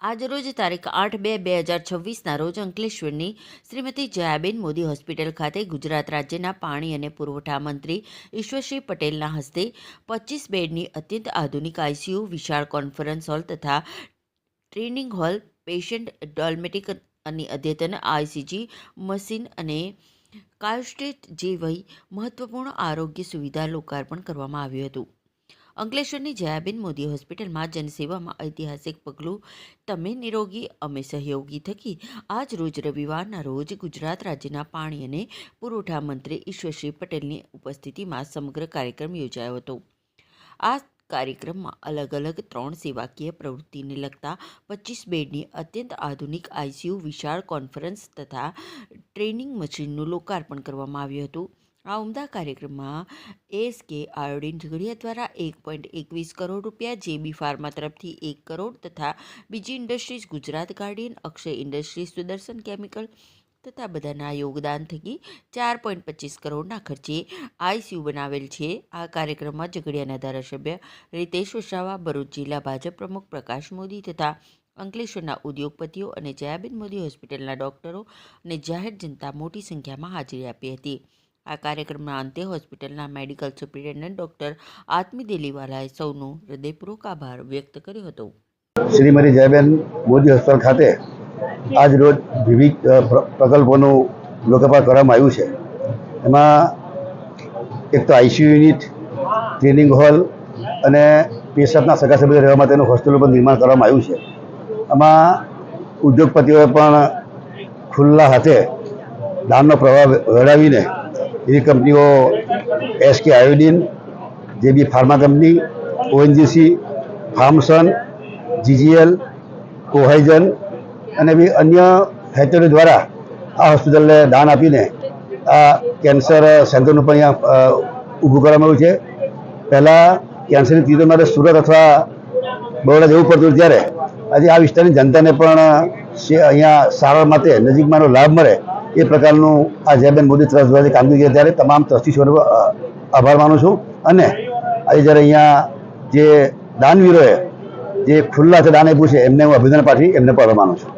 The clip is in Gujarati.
આજરોજ તારીખ આઠ બે બે હજાર છવ્વીસના રોજ અંકલેશ્વરની શ્રીમતી જયાબેન મોદી હોસ્પિટલ ખાતે ગુજરાત રાજ્યના પાણી અને પુરવઠા મંત્રી ઈશ્વરસિંહ પટેલના હસ્તે પચીસ બેડની અત્યંત આધુનિક આઈસીયુ વિશાળ કોન્ફરન્સ હોલ તથા ટ્રેનિંગ હોલ, પેશન્ટ ડોલમેટિક અને અદ્યતન આઈસીજી મશીન અને કાયોસ્ટેટ જેવી મહત્વપૂર્ણ આરોગ્ય સુવિધા લોકાર્પણ કરવામાં આવ્યું હતું. અંકલેશ્વરની જયાબેન મોદી હોસ્પિટલમાં જનસેવામાં ઐતિહાસિક પગલું, તમે નિરોગી, અમે સહયોગી થકી આજ રોજ રવિવારના રોજ ગુજરાત રાજ્યના પાણી અને પુરવઠા મંત્રી ઈશ્વરસિંહ પટેલની ઉપસ્થિતિમાં સમગ્ર કાર્યક્રમ યોજાયો હતો. આ કાર્યક્રમમાં અલગ અલગ ત્રણ સેવાકીય પ્રવૃત્તિને લગતા પચીસ બેડની અત્યંત આધુનિક આઈસીયુ વિશાળ કોન્ફરન્સ તથા ટ્રેનિંગ મશીનનું લોકાર્પણ કરવામાં આવ્યું હતું. આ ઉમદા કાર્યક્રમમાં એસ કે આયોડિન ઝઘડિયા દ્વારા એક પોઈન્ટ એકવીસ કરોડ રૂપિયા જેબી ફાર્મા તરફથી એક કરોડ તથા બીજી industries Gujarat Guardian, Akshay industries Sudarshan chemical તથા બધાના યોગદાન થકી ચાર પોઈન્ટ પચીસ કરોડના ખર્ચે આઈસીયુ બનાવેલ છે. આ કાર્યક્રમમાં ઝઘડિયાના ધારાસભ્ય રીતેશ વસાવા ભરૂચ જિલ્લા ભાજપ પ્રમુખ પ્રકાશ મોદી તથા અંકલેશ્વરના ઉદ્યોગપતિઓ અને જયાબેન મોદી હોસ્પિટલના ડોક્ટરો અને જાહેર જનતા મોટી સંખ્યામાં હાજરી આપી હતી. આ કાર્યક્રમના અંતે હોસ્પિટલના મેડિકલ સુપ્રિન્ટેન્ડન્ટ ડોક્ટર આત્મી દેલીવાલાએ સૌનો હૃદયપૂર્વક આભાર વ્યક્ત કર્યો હતો. શ્રીમતી જયબેન મોદી હોસ્પિટલ ખાતે આજ રોજ વિવિધ પ્રકલ્પોનું લોકાર્પણ કરવામાં આવ્યું છે. એમાં એક તો આઈસીયુ યુનિટ ટ્રેનિંગ હોલ અને પેશન્ટના સગા સભ્યો રહેવા માટેનું હોસ્પિટલ પણ નિર્માણ કરવામાં આવ્યું છે. આમાં ઉદ્યોગપતિઓએ પણ ખુલ્લા હાથે દાનનો પ્રવાહ વડાવીને એવી કંપનીઓ SK iodine JB pharma company ONGC Farmson GGL Cohizon અને બી અન્ય ફેક્ટરીઓ દ્વારા આ હોસ્પિટલને દાન આપીને આ કેન્સર સેન્ટરનું પણ અહીંયા ઊભું કરવામાં આવ્યું છે. પહેલાં કેન્સરની ટ્રીટમેન્ટ માટે સુરત અથવા બરોડા જવું પડતું ત્યારે આજે આ વિસ્તારની જનતાને પણ અહીંયા સારવાર માટે નજીકમાંનો લાભ મળે એ પ્રકારનું આ જયબેન મોદી ટ્રસ્ટ દ્વારા કામગીરી ત્યારે તમામ ટ્રસ્ટીઓનો અ, આભાર માનું છું. અને આજે જ્યારે અહીંયા જે દાનવીરોએ જે ખુલ્લા છે દાન આપ્યું છે એમને હું અભિનંદન પાઠવી એમને પણ માનું છું.